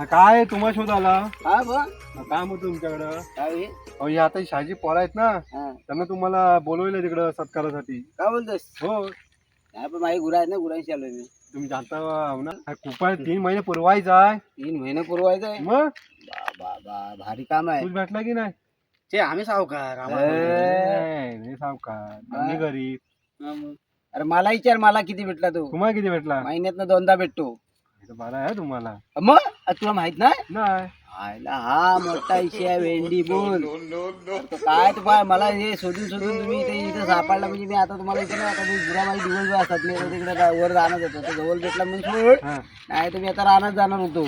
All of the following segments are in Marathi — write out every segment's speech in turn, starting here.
काय तुम्हाला शोध आला. हा बा? काय मग तुमच्याकडं? काय हे? अहो हे आता शाजी पोळा आहेत ना हा. त्यांना तुम्हाला बोलवलं तिकडं सत्कारासाठी. काय बोलतोस हो. पण माझी गुरा आहेत ना गुरांशी आलोय मी. तुम्ही जाता हो ना. हा आहे. तीन महिने पुरवायचा आहे. तीन महिने पुरवायचं आहे? मग? बा बा बा भारी काम आहे. तूच भेटला की नाही? ते आम्ही सावकार ए, नाही सावकार. आम्ही गरीब. अरे मला विचार मला किती भेटला तू? तुम्हाला किती भेटला? महिन्यात दोनदा भेटतो. बरं आहे तुम्हाला. मग? तुला माहीत नाही? नाही. आयला हा मोठा इशे आहे वेंडी बोल. तो काय तू पाय मला हे शोधून शोधून तुम्ही इथे इथे सापडला म्हणजे मी आता तुम्हाला इथे नाही आता मी गुरा माझी दिवसभर असतात. मी आता तिकडे वर जाणार होतो. तो जवळ भेटला म्हणून सोड. हा. नाही तर मी आता रानात जाणार होतो.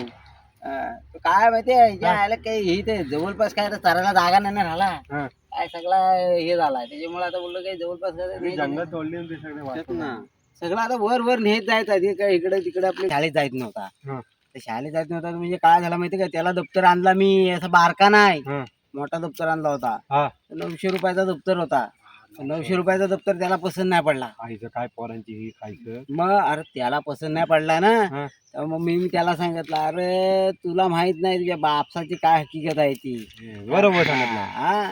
अं, तो काय माहितीये हिच्या आयला काही हे ते जवळपास काय आता चरायला जागा नाही ना राहिला. हा. काय सगळा हे झालाय. त्याच्यामुळे आता बोललो काही जवळपास काय तुम्ही तोडली ते सगळे सगळं आता वर वर नेत जायचं काय इकडे तिकडे आपल्या शाळेत जायत नव्हता. हा. तर शाळेत जायत नव्हता तर म्हणजे काय झालं माहिती का? त्याला दप्तर आणला मी असा बारका नाही. हा. मोठा दप्तर आणला होता. हा. नऊशे रुपयाचा दप्तर होता. नऊशे रुपयाचा दप्तर त्याला पसंत नाही पडला. खायचं काय पोरांची ही खायचं मग अरे त्याला पसंत नाही पडला ना. हा. तर मग मी त्याला सांगितलं अरे तुला माहीत नाही तुझ्या बापसाची काय हकीकत आहे ती. बरोबर सांगितलं. हा.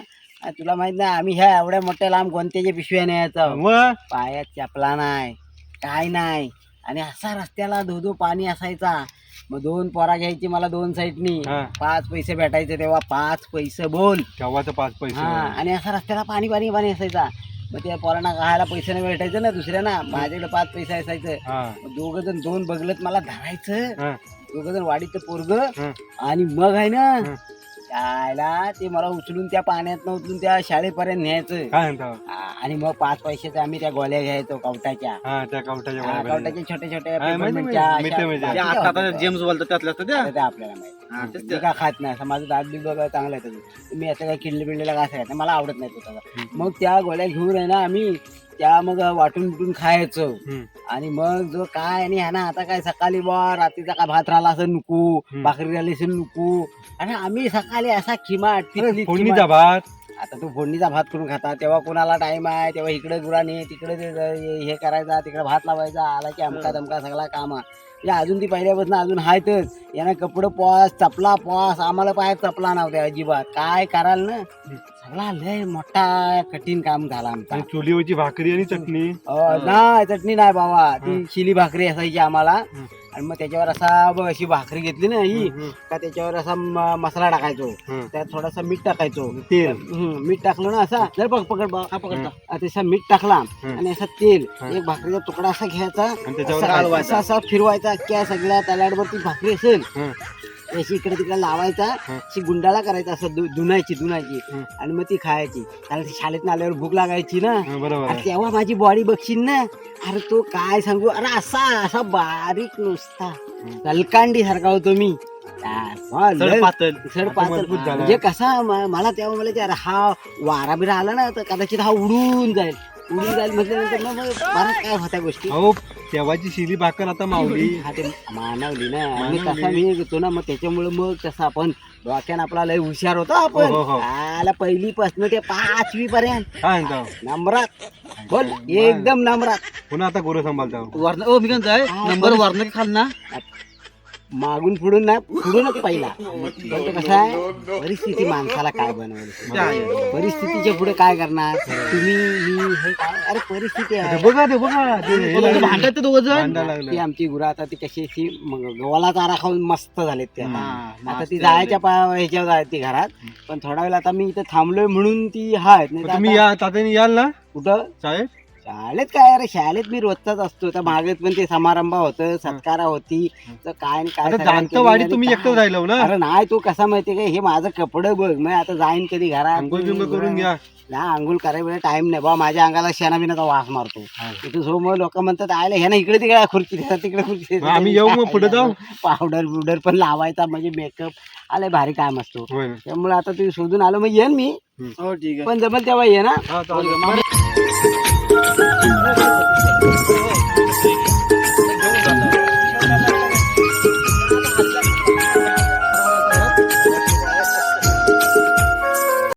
हा, तुला माहीत नाही आम्ही ह्या एवढ्या मोठ्या लांब कोणत्याच्या पिशव्या न्यायचं? मग? पायात चपला नाही काय नाही. आणि असा रस्त्याला धो धो पाणी असायचा. मग दोन पोरा घ्यायची मला दोन साईडनी हा. पाच पैसे भेटायचे तेव्हा पाच पैसे बोल. केव्हाचं पाच पैसे हा आणि असा रस्त्याला पाणी पाणी पाणी असायचा. मग त्या पोरांना खायला पैसे नाही भेटायचं ना दुसऱ्यांना. माझ्याकडे पाच पैसे असायचं. हा. दोघ जण दोन बघलत मला धरायचं. हा. दोघ जण वाडीत पोरग. हा. आणि मग आहे ना हा. त्याला ते मला उचलून त्या पाण्यात उचलून त्या शाळेपर्यंत न्यायचं. काय म्हणता? हा, आणि मग पाच पैशाचे आम्ही त्या गोळ्या घ्यायचो कवटाच्या. हा त्या कवटाच्या हा, गोळ्या कवटाच्या छोट्या छोट्या हा, माहिती आहे, पेपरमेंटच्या मिठे अशा. बाटल्या जे होत्या. जेम्स बोलतात त्यातल्या असतात त्या आता ते आपल्याला माहिती. ते का खात नाही असं माझं दात बी बघा चांगलं आहे. त्याचं मी असं काय किडले बिडलेला घास खात नाही मला आवडत नाही तो मग त्या गोळ्या घेऊन आहे ना आम्ही त्या मग वाटून बिटून खायचो. हम्म. आणि मग जो काय आणि ह्या ना आता काय सकाळी बा रात्रीचा काय भात राहिला असं नुकू. हम्म. भाकरी राहिली असेल नुकू. आणि आम्ही सकाळी असा किमा टिकली फोडणीचा भात? आता तू फोडणीचा भात करून खाता? तेव्हा कोणाला टाइम आहे? तेव्हा इकडे गुराने तिकडे ते हे करायचा तिकडे भात लावायचा आला की अमका दमका सगळा काम. या अजून ती पहिल्यापासून अजून आहेतच यानं कपडे पॉस चपला पॉस आम्हाला पाय चपला नव्हत्या अजिबात. काय कराल ना? सगळा लय मोठा कठीण काम झाला आमचा. आणि चुलीवरची भाकरी आणि चटणी? अं, नाही चटणी नाही बाबा. ती शिली भाकरी असायची आम्हाला. आणि मग त्याच्यावर असा बघ अशी भाकरी घेतली ना ही का त्याच्यावर असा म- मसाला टाकायचो. हम्म. त्यात थोडासा मीठ टाकायचो. तेल. हम्म, मीठ टाकलं ना असा. जर बघ पकड बघ हा पकड आ, तसा मीठ टाकला. आणि असा तेल. एक भाकरीचा तुकडा असा घ्यायचा. त्याच्यावर असा हलवायचा. असा असा फिरवायचा क्या सगळ्या तलाडवरती भाकरी असेल. अशी इकडे तिकडे लावायचा. अशी गुंडाळा करायचा असं धुनायची धुनायची. हम्म. आणि मग ती खायची. कारण ती शाळेत आल्यावर भूक लागायची ना. बरोबर आहे. तेव्हा माझी बॉडी बघशील ना अरे तो काय सांगू? अरे असा असा बारीक नुसता. कलकांडी सारखा होतो मी. हा, लय- पातळ सड आता पातळ. मजबूत झाला. म्हणजे कसा म- मला तेव्हा मला ते हा वारा बिरा आला ना तर कदाचित हा उडून जाईल. उडून जाईल म्हटल्यानंतर मग काय होत्या गोष्टी? अहो तेव्हाची शिली भाकर आता मावली. हा ते मानवली ना. आणि. कसा मी घेतो ना मग त्याच्यामुळे मग तसं आपण डोक्यानं आपला लय हुशार होतो आपण. हो, हो, हो. आला पहिली पासन ते पाचवी पर्यंत म्हणता नंबरात बोल एकदम नंबरात पुन्हा आता गुरु सांभाळता. वरण ओ मी काय नंबर वरण खाल ना. मागून पुढून नाही पुढूनच पहिला. पण तो कसा आहे परिस्थिती माणसाला काय बनवली? परिस्थितीच्या पुढे काय करणार? तुम्ही मी हे काय? अरे परिस्थिती आहे. बघा ते बघा ते लागले. भांडत ती आमची गुरं आता ती कशी ती गव्हाला चारा खाऊन मस्त झालेत ते आता. हा, आता ती जायच्या पा- ह्याच्यावर आहे ती घरात. पण थोडा वेळ आता मी इथं थांबलोय म्हणून ती आहेत नाही तुम्ही या तात्याने याल ना? कुठं? साहेब शाळेत काय अरे शाळेत मी रोजचाच असतो. त्या मागेत पण ते समारंभ होतं सत्कारा होती. तर काय काय आता तुम्ही काय? राहिलो ना? अरे नाही तू कसा माहितीये का? हे माझं कपडे बघ. मी आता जाईन कधी घरात. अंघोळ बिंघोळ करून घ्या. ना आंघोळ करायला टाइम नाही. बा माझ्या अंगाला शेणा बिनाचा वास मारतो. तिथं समोर लोक म्हणतात आयला ह्यानं इकडे तिकडे खुर्ची देतात, तिकडे खुर्ची मग आम्ही येऊ मग पुढे जाऊ? पावडर बिवडर पण लावायचा म्हणजे मेकअप आलाय भारी काम असतो. होय ना. त्यामुळे आता तुम्ही शोधून आलो मग येईन मी. हो ठीक आहे. पण जमेल तेव्हा ये ना. हा, चालेल. Oh.